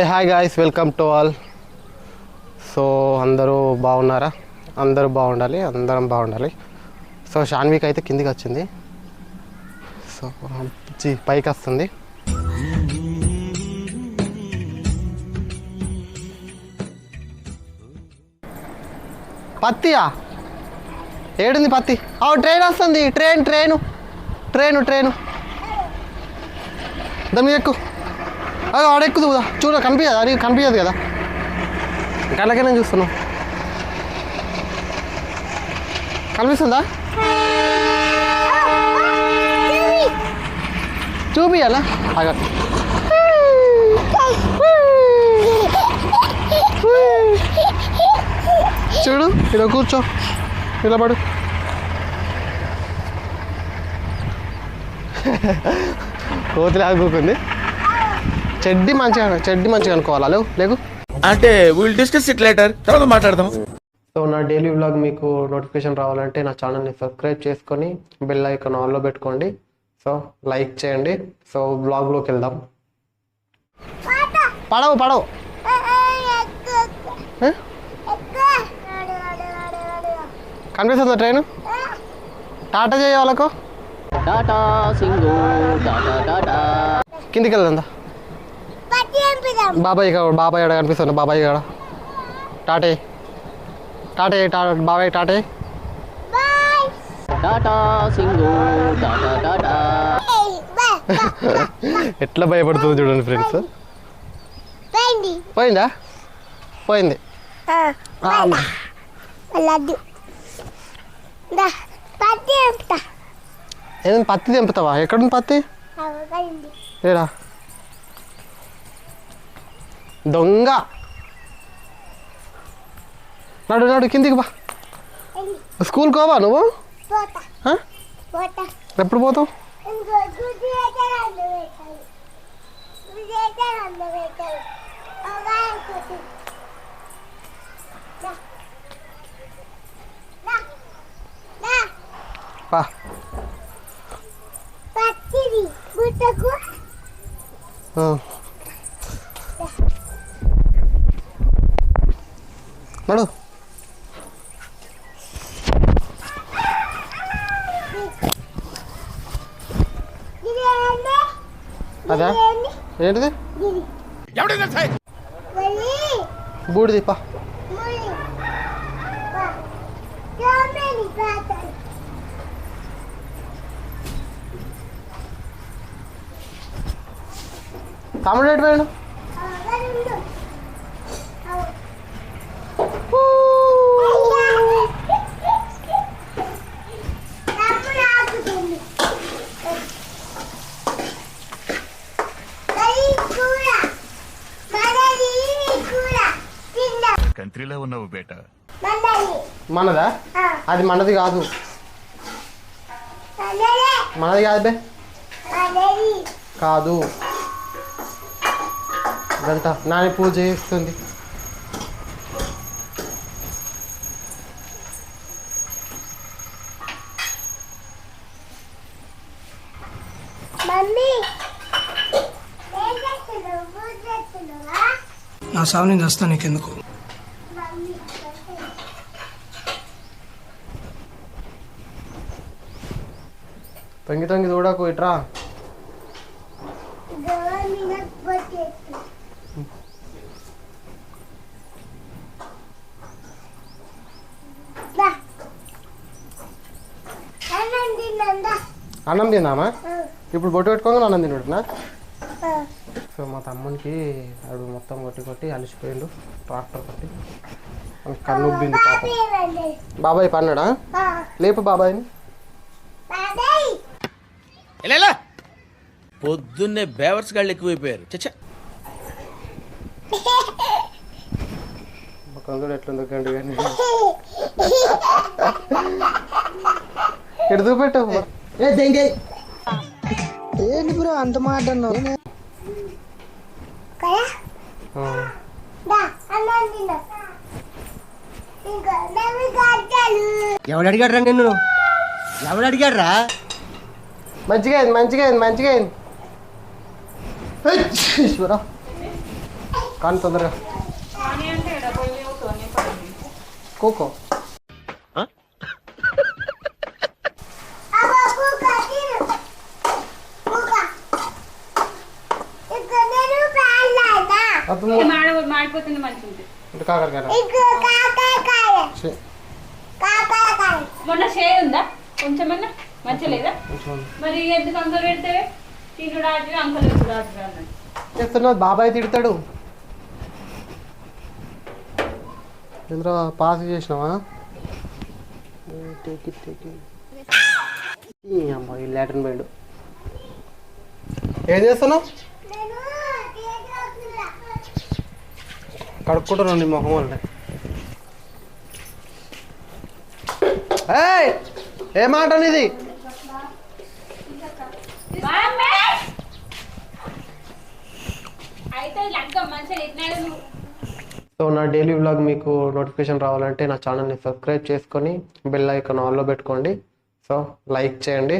A hi guys welcome to all so అందరూ బాగున్నారా? అందరూ బాగుండాలి అందరం బాగుండాలి. సో షాన్విక్ అయితే కిందికి వచ్చింది. సో జీ పైకి వస్తుంది. పత్తియా? ఏడుంది పత్తి? ఆ ట్రైన్ వస్తుంది. Train train. Train train. దాని మీద ఎక్కు. అది ఆడెక్కుదు కదా. చూడ కనిపించదు అది కనిపించదు కదా? కళ్ళకైనా చూస్తున్నాం. కనిపిస్తుందా? చూపియాలా ఆగ. చూడు ఇలా కూర్చో. నిలబడు కోతి ఆగుకుంది చెడ్డి మంచిగా చెడ్డి మంచిగా అనుకోవాలా? లేవు లేకు? అంటే విల్ డిస్కస్ ఇట్ లేటర్ తర్వాత మాట్లాడదాం. సో నా డైలీ వ్లాగ్ మీకు నోటిఫికేషన్ రావాలంటే నా ఛానల్ని సబ్స్క్రైబ్ చేసుకొని బెల్ ఐకాన్ ఆన్లో పెట్టుకోండి. సో లైక్ చేయండి. సో వ్లాగ్లోకి వెళ్దాం. పడవు పడవు? కనిపిస్తుందా ట్రైన్ టాటా చేయ వాళ్ళకు? టాటా సింగు టాటా టాటా. కిందికి వెళ్దా బాబాయ్ బాబాయ్ కాడ కనిపిస్తుంది బాబాయ్ కాడ టాటే. టాటే టా బాబాయ్ టాటే. టాటా సింగు టాటా టాటా. ఎట్లా భయపడుతుంది చూడండి ఫ్రెండ్స్. పోయిందా. పోయింది? పత్తి ఎంత ఏదైనా పత్తి తెంపుతావా? ఎక్కడుంది పత్తి? ఏరా? దొంగ. నడు నడు కిందికి బా. స్కూల్కి పోవా నువ్వు? ఎప్పుడు పోతావు? అయితే నడు. అదా? ఏంటిది? బూడిది పా. తమ్ముడు ఎటు పోయాడు? కంట్రీలో ఉన్నావు బేటా. మనది? అది మనది కాదు. మనదే కాదు బే. కాదు. గంట నాని పూజ చేస్తుంది. నా సావు నేను చేస్తాను నీకెందుకు? తొంగి తొంగి చూడకు ఇట్రా అన్నం తిందామా ఇప్పుడు బొట్టు పెట్టుకోగా అన్నం తినడునా సో మా తమ్మునికి ఆడు మొత్తం కొట్టి కొట్టి అలసిపోయిండు ట్రాక్టర్ కొట్టి వానికి కన్ను ఉబ్బింది పాపం బాబాయ్ పన్నాడా లేపు బాబాయ్ని బాబాయ్ ఎలా పొద్దున్నే బేవర్స్ గాళ్ళు ఎక్కువైపోయారు. చచ్చా. మా కందుడు ఎట్లుందో గండి కానీ ఎటు చూపెట్టు ఏంటి బ్రో అంత మాట అన్నావు? ఎవడు అడిగాడు రా నిన్ను? ఎవడు అడిగాడు రా మంచిగా అయింది మంచిగా అయింది మంచిగా అయింది. ఈశ్వరా కానీ తొందరగా. కోకో. మాడిపోతుంది మంచిది కాకరకాయ మొన్న షేర్ ఉందా? కొంచెమన్నా మంచి లేదా కొంచెం మరి ఎందుకు అంకల్ పెడితే తినుడు ఆటి అంకల్ పెట్టుడు ఆటి అన్నాడు. చేస్తున్నావు బాబాయ్ తిడతాడు. ఇందులో పాస్ చేసినావా? టేక్ ఇట్ టేక్ ఈ అమ్మాయి లాటిన్ పోయిండు ఏం చేస్తున్నావు? నేను తీయగలుగుతున్నా కడుక్కుంటున్నాను నీ మొహం వల్లనే. ఏయ్! ఏ మాట ఇది అయితే లగ్గం మంచిగా తిన్నాడు నువ్వు సో నా డైలీ వ్లాగ్ మీకు నోటిఫికేషన్ రావాలంటే నా ఛానల్ని సబ్స్క్రైబ్ చేసుకొని బెల్ ఐకాన్ ఆన్లో పెట్టుకోండి. సో లైక్ చేయండి.